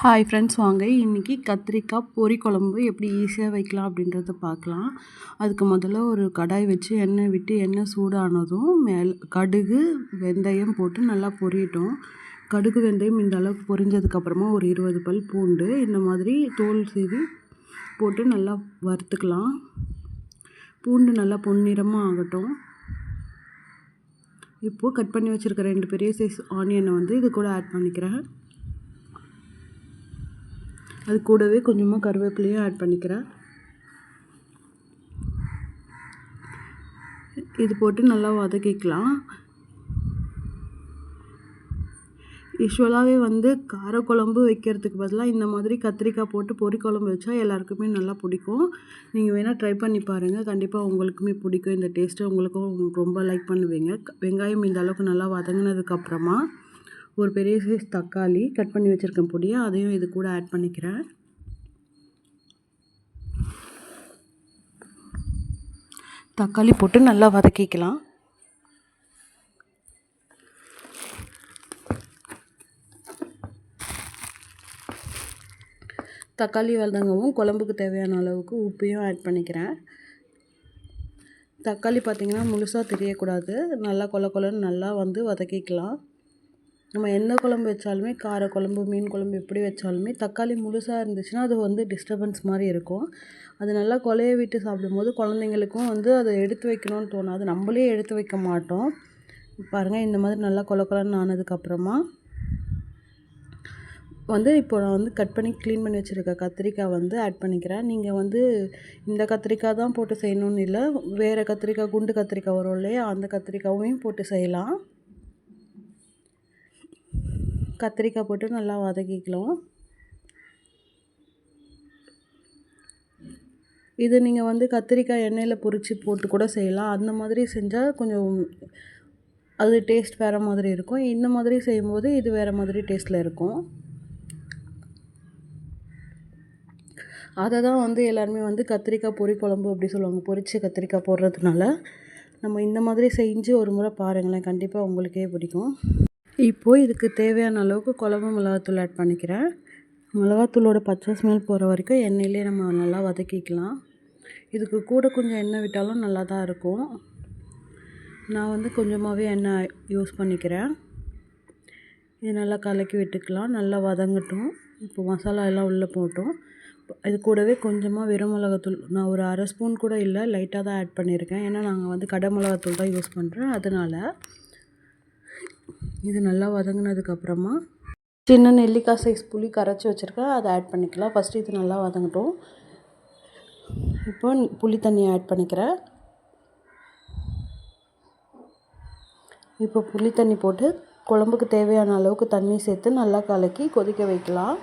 Hi friends வாங்க. இன்றைக்கி கத்திரிக்காய் பொரி குழம்பு எப்படி ஈஸியாக வைக்கலாம் அப்படின்றத பார்க்கலாம். அதுக்கு முதல்ல ஒரு கடாய் வச்சு எண்ணெய் விட்டு எண்ணெய் சூடானதும் மேல் கடுகு வெந்தயம் போட்டு நல்லா பொரியட்டும். கடுகு வெந்தயம் இந்த அளவுக்கு பொரிஞ்சதுக்கப்புறமா ஒரு இருபது பல் பூண்டு இந்த மாதிரி தோல் சீவி போட்டு நல்லா வறுத்துக்கலாம். பூண்டு நல்லா பொன்னிறமாக ஆகட்டும். இப்போது கட் பண்ணி வச்சுருக்க ரெண்டு பெரிய சைஸ் ஆனியனை வந்து இது கூட ஆட் பண்ணிக்கிறேன். அது கூடவே கொஞ்சமாக கருவேப்பிலையும் ஆட் பண்ணிக்கிறேன். இது போட்டு நல்லா வதக்கிக்கலாம். யூஸ்வலாகவே வந்து காரக்குழம்பு வைக்கிறதுக்கு பதிலாக இந்த மாதிரி கத்திரிக்காய் போட்டு பொறி குழம்பு வச்சா எல்லாருக்குமே நல்லா பிடிக்கும். நீங்கள் வேணால் ட்ரை பண்ணி பாருங்கள் கண்டிப்பாக உங்களுக்குமே பிடிக்கும். இந்த டேஸ்ட்டு உங்களுக்கும் ரொம்ப லைக் பண்ணுவீங்க. வெங்காயம் இந்த அளவுக்கு நல்லா வதங்கினதுக்கப்புறமா ஒரு பெரிய சைஸ் தக்காளி கட் பண்ணி வச்சுருக்கேன் பொடியை அதையும் இது கூட ஆட் பண்ணிக்கிறேன். தக்காளி போட்டு நல்லா வதக்கிக்கலாம். தக்காளி வதங்கவும் குழம்புக்கு தேவையான அளவுக்கு உப்பையும் ஆட் பண்ணிக்கிறேன். தக்காளி பார்த்திங்கன்னா முழுசாக தெரியக்கூடாது. நல்லா கொல கொலன்னு நல்லா வந்து வதக்கிக்கலாம். நம்ம எந்த குழம்பு வச்சாலுமே கார குழம்பு மீன் குழம்பு எப்படி வச்சாலுமே தக்காளி முழுசாக இருந்துச்சுன்னா அது வந்து டிஸ்டர்பன்ஸ் மாதிரி இருக்கும். அது நல்லா கொலைய விட்டு சாப்பிடும்போது குழந்தைங்களுக்கும் வந்து அதை எடுத்து வைக்கணும்னு தோணாது. நம்மளே எடுத்து வைக்க மாட்டோம். பாருங்கள் இந்த மாதிரி நல்லா கொல கொலன்னு ஆனதுக்கப்புறமா வந்து இப்போ நான் வந்து கட் பண்ணி க்ளீன் பண்ணி வச்சுருக்க கத்திரிக்காய் வந்து ஆட் பண்ணிக்கிறேன். நீங்கள் வந்து இந்த கத்திரிக்காய் தான் போட்டு செய்யணும்னு இல்லை வேறு கத்திரிக்காய் குண்டு கத்திரிக்காய் வரும் இல்லையா அந்த கத்திரிக்காயும் போட்டு செய்யலாம். கத்திரிக்காய் போட்டு நல்லா வதக்கிக்கலாம். இது நீங்கள் வந்து கத்திரிக்காய் எண்ணெயில் பொரித்து போட்டு கூட செய்யலாம். அந்த மாதிரி செஞ்சால் கொஞ்சம் அது டேஸ்ட் வேறு மாதிரி இருக்கும். இந்த மாதிரி செய்யும்போது இது வேறு மாதிரி டேஸ்ட்டில் இருக்கும். அதை தான் வந்து எல்லாருமே வந்து கத்திரிக்காய் பொரி குழம்பு அப்படி சொல்லுவாங்க. பொரித்து கத்திரிக்காய் போடுறதுனால நம்ம இந்த மாதிரி செஞ்சு ஒரு முறை பாருங்களேன். கண்டிப்பாக உங்களுக்கே பிடிக்கும். இப்போது இதுக்கு தேவையான அளவுக்கு குழம்பு மிளகாத்தூள் ஆட் பண்ணிக்கிறேன். மிளகாத்தூளோட பச்சை ஸ்மெல் போகிற வரைக்கும் எண்ணெயிலே நம்ம நல்லா வதக்கிக்கலாம். இதுக்கு கூட கொஞ்சம் எண்ணெய் விட்டாலும் நல்லா தான் இருக்கும். நான் வந்து கொஞ்சமாகவே எண்ணெய் யூஸ் பண்ணிக்கிறேன். இது நல்லா கலக்கி விட்டுக்கலாம். நல்லா வதங்கட்டும். இப்போ மசாலா எல்லாம் உள்ளே போட்டோம். இது கூடவே கொஞ்சமாக வெறும் மிளகாத்தூள். நான் ஒரு அரை ஸ்பூன் கூட இல்லை லைட்டாக தான் ஆட் பண்ணியிருக்கேன். ஏன்னா நாங்கள் வந்து கடை மிளகாத்தூள் தான் யூஸ் பண்ணுறேன் அதனால் இது நல்லா வதங்கினதுக்கப்புறமா சின்ன நெல்லிக்காய் சைஸ் புளி கரைச்சி வச்சுருக்கேன் அதை ஆட் பண்ணிக்கலாம். ஃபஸ்ட்டு இது நல்லா வதங்கட்டும். இப்போ புளி தண்ணியை ஆட் பண்ணிக்கிறேன். இப்போ புளி தண்ணி போட்டு குழம்புக்கு தேவையான அளவுக்கு தண்ணி சேர்த்து நல்லா கலக்கி கொதிக்க வைக்கலாம்.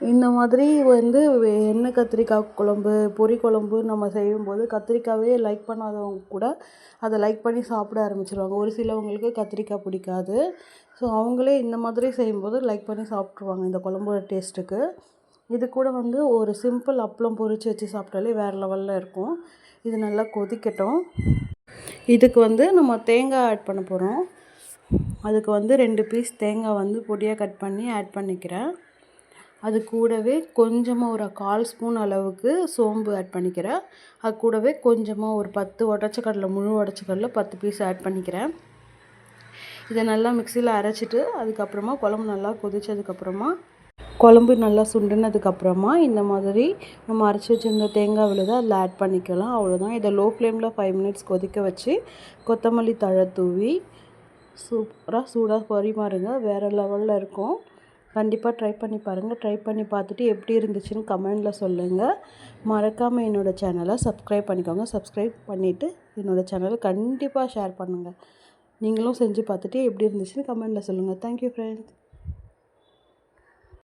இந்த மாதிரி வந்து எண்ணெய் கத்திரிக்காய் குழம்பு பொரி குழம்பு நம்ம செய்யும்போது கத்திரிக்காயே லைக் பண்ணாதவங்க கூட அதை லைக் பண்ணி சாப்பிட ஆரம்பிச்சிருவாங்க. ஒரு சிலவங்களுக்கு கத்திரிக்காய் பிடிக்காது. ஸோ அவங்களே இந்த மாதிரி செய்யும்போது லைக் பண்ணி சாப்பிட்ருவாங்க இந்த குழம்போட டேஸ்ட்டுக்கு இது கூட வந்து ஒரு சிம்பிள் அப்பளம் பொரித்து வச்சு சாப்பிட்டாலே வேறு லெவலில் இருக்கும். இது நல்லா கொதிக்கட்டும். இதுக்கு வந்து நம்ம தேங்காய் ஆட் பண்ண போகிறோம் அதுக்கு வந்து ரெண்டு பீஸ் தேங்காய் வந்து பொடியாக கட் பண்ணி ஆட் பண்ணிக்கிறேன். அது கூடவே கொஞ்சமாக ஒரு கால் ஸ்பூன் அளவுக்கு சோம்பு ஆட் பண்ணிக்கிறேன். அது கூடவே கொஞ்சமாக ஒரு பத்து உடச்சக்கடலை முழு உடச்சக்கடலை பத்து பீஸ் ஆட் பண்ணிக்கிறேன். இதை நல்லா மிக்சியில் அரைச்சிட்டு அதுக்கப்புறமா குழம்பு நல்லா கொதித்ததுக்கப்புறமா குழம்பு நல்லா சுண்டினதுக்கப்புறமா இந்த மாதிரி நம்ம அரைச்சி வச்சுருந்த தேங்காய் விழுதை அதில் ஆட் பண்ணிக்கலாம். அவ்வளோதான் இதை லோ ஃப்ளேமில் ஃபைவ் மினிட்ஸ் கொதிக்க வச்சு கொத்தமல்லி தழை தூவி சூப்பராக சூடாக பரிமாறுங்க. வேறு லெவலில் இருக்கும். கண்டிப்பாக ட்ரை பண்ணி பாருங்கள் ட்ரை பண்ணி பார்த்துட்டு எப்படி இருந்துச்சுன்னு கமெண்டில் சொல்லுங்கள் மறக்காமல் என்னோடய சேனலை சப்ஸ்கிரைப் பண்ணிக்கோங்க. சப்ஸ்கிரைப் பண்ணிவிட்டு என்னோடய சேனலை கண்டிப்பாக ஷேர் பண்ணுங்கள் நீங்களும் செஞ்சு பார்த்துட்டு எப்படி இருந்துச்சுன்னு கமெண்டில் சொல்லுங்கள் தேங்க்யூ ஃப்ரெண்ட்ஸ்